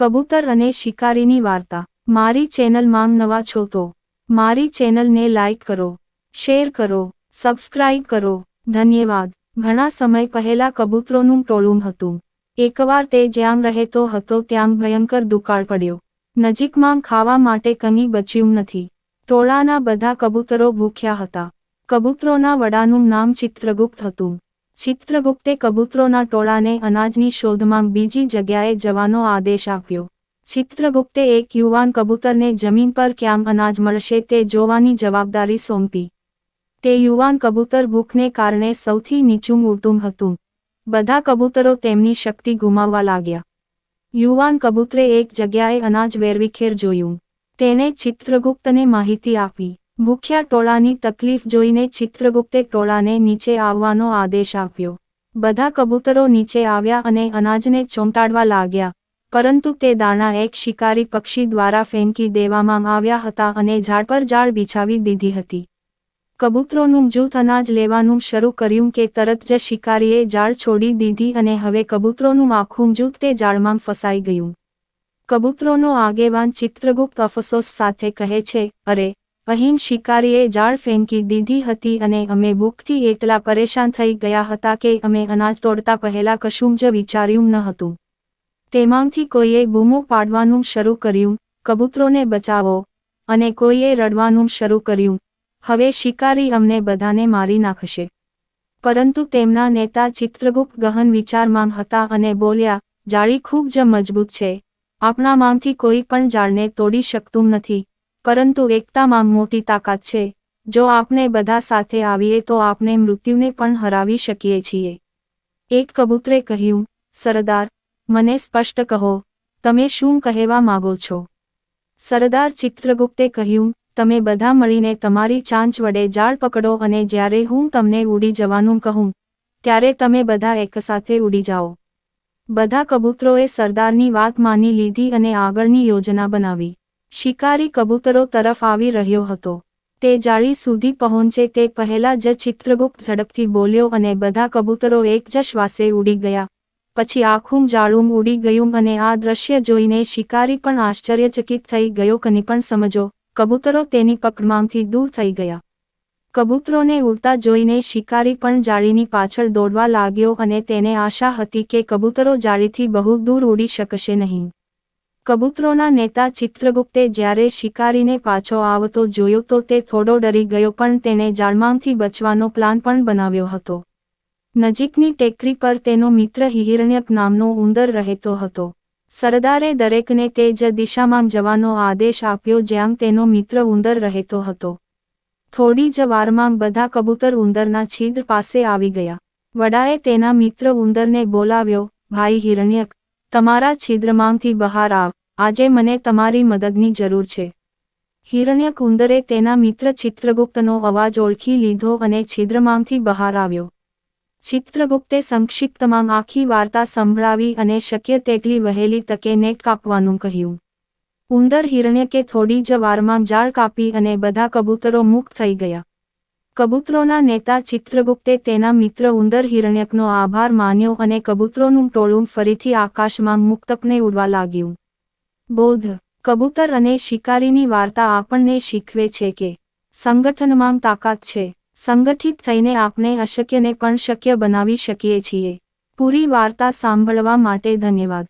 કબૂતર અને શિકારીની વાર્તા. મારી ચેનલ માંગ નવા છો તો મારી ચેનલને લાઈક કરો, શેર કરો, સબસ્ક્રાઇબ કરો. ધન્યવાદ. ઘણા સમય પહેલા કબૂતરોનું ટોળું હતું. એકવાર તે જ્યાં રહેતો હતો ત્યાં ભયંકર દુકાળ પડ્યો. નજીકમાં ખાવા માટે કંઈ બચ્યું નથી. ટોળાના બધા કબૂતરો ભૂખ્યા હતા. કબૂતરોના વડાનું નામ ચિત્રગુપ્ત હતું. ચિત્રગુપ્તે કબૂતરોના ટોળાને અનાજની શોધમાં બીજી જગ્યાએ જવાનો આદેશ આપ્યો. ચિત્રગુપ્તે એક યુવાન કબૂતરને જમીન પર ક્યાં અનાજ મળશે તે જોવાની જવાબદારી સોંપી. તે યુવાન કબૂતર ભૂખને કારણે સૌથી નીચું ઉડતું હતું. બધા કબૂતરો તેમની શક્તિ ગુમાવવા લાગ્યા. યુવાન કબૂતરે એક જગ્યાએ અનાજ વેરવિખેર જોયું. તેને ચિત્રગુપ્તને માહિતી આપી. ભૂખ્યા ટોળાની તકલીફ જોઈને ચિત્રગુપ્તે ટોળાને નીચે આવવાનો આદેશ આપ્યો. બધા કબૂતરો નીચે આવ્યા અને અનાજને ચોંટાડવા લાગ્યા. પરંતુ તે દાણા એક શિકારી પક્ષી દ્વારા ફેંકી દેવામાં આવ્યા હતા અને ઝાડ પર ઝાડ બિછાવી દીધી હતી. કબૂતરોનું જૂથ અનાજ લેવાનું શરૂ કર્યું કે તરત જ શિકારીએ ઝાડ છોડી દીધી અને હવે કબૂતરોનું આખું જૂથ તે ઝાડમાં ફસાઈ ગયું. કબૂતરોનો આગેવાન ચિત્રગુપ્ત અફસોસ સાથે કહે છે, અરે અહીં શિકારીએ ઝાડ ફેંકી દીધી હતી અને અમે ભૂખથી એટલા પરેશાન થઈ ગયા હતા કે અમે અનાજ તોડતા પહેલા કશું જ વિચાર્યું ન હતું. તેમાંથી કોઈએ બૂમો પાડવાનું શરૂ કર્યું, કબૂતરોને બચાવો, અને કોઈએ રડવાનું શરૂ કર્યું. હવે શિકારી અમને બધાને મારી નાખશે. પરંતુ તેમના નેતા ચિત્રગુપ્ત ગહન વિચારમાં હતા અને બોલ્યા, જાળી ખૂબ જ મજબૂત છે. આપણામાંથી કોઈ પણ જાળને તોડી શકતું નથી. પરંતુ એકતામાં મોટી તાકાત છે. જો આપણે બધા સાથે આવીએ તો આપણે મૃત્યુને પણ હરાવી શકીએ છીએ. એક કબૂતરે કહ્યું, સરદાર, મને સ્પષ્ટ કહો, તમે શું કહેવા માગો છો? સરદાર ચિત્રગુપ્તે કહ્યું, તમે બધા મળીને તમારી ચાંચ વડે જાળ પકડો અને જ્યારે હું તમને ઉડી જવાનું કહું, ત્યારે તમે બધા એકસાથે ઉડી જાઓ. બધા કબૂતરોએ સરદારની વાત માની લીધી અને આગળની યોજના બનાવી. શિકારી કબૂતરો તરફ આવી રહ્યો હતો. તે જાળી સુધી પહોંચે તે પહેલા જ ચિત્રગુપ્ત ઝડપથી બોલ્યો અને બધા કબૂતરો એક જ શ્વાસે ઉડી ગયા. પછી આખું જાળું ઉડી ગયું અને આ દ્રશ્ય જોઈને શિકારી પણ આશ્ચર્યચકિત થઈ ગયો. કની પણ સમજો, કબૂતરો તેની પકડમાંથી દૂર થઈ ગયા. કબૂતરોને ઉડતા જોઈને શિકારી પણ જાળીની પાછળ દોડવા લાગ્યો અને તેને આશા હતી કે કબૂતરો જાળીથી બહુ દૂર ઉડી શકશે નહીં. કબૂતરોના નેતા ચિત્રગુપ્તે જ્યારે શિકારીને પાછો આવતો જોયો તો તે થોડો ડરી ગયો પણ તેણે જાળમાંથી બચવાનો પ્લાન પણ બનાવ્યો હતો. નજીકની ટેકરી પર તેનો મિત્ર હિહિરણ્યક નામનો ઉંદર રહેતો હતો. સરદારે દરેકને તે જ દિશામાં જવાનો આદેશ આપ્યો જ્યાં તેનો મિત્ર ઉંદર રહેતો હતો. થોડી જ વારમાં બધા કબૂતર ઉંદરના છિદ્ર પાસે આવી ગયા. વડાએ તેના મિત્ર ઉંદરને બોલાવ્યો, ભાઈ હિરણ્યક તમારા છિદ્રમાંથી બહાર આવ. આજે મને તમારી મદદની જરૂર છે. હિરણ્ય કુંદરે તેના મિત્ર ચિત્રગુપ્તનો અવાજ ઓળખી લીધો અને છિદ્રમાંથી બહાર આવ્યો. ચિત્રગુપ્તે સંક્ષિપ્તમાં આખી વાર્તા સંભળાવી અને શક્ય તેટલી વહેલી તકે નેટ કાપવાનું કહ્યું. ઉંદર હિરણ્યકે થોડી જ વારમાં જાળ કાપી અને બધા કબૂતરો મુક્ત થઈ ગયા. કબૂતરોના નેતા ચિત્રગુપ્તે તેના મિત્ર ઉંદર હિરણ્યકનો આભાર માન્યો અને કબૂતરોનું ટોળું ફરીથી આકાશમાં મુક્તપને ઉડવા લાગ્યું. બોધ કબૂતર અને શિકારીની વાર્તા આપણને શીખવે છે કે સંગઠનમાં તાકાત છે. સંગઠિત થઈને આપણે અશક્યને પણ શક્ય બનાવી શકીએ છીએ. પૂરી વાર્તા સાંભળવા માટે ધન્યવાદ.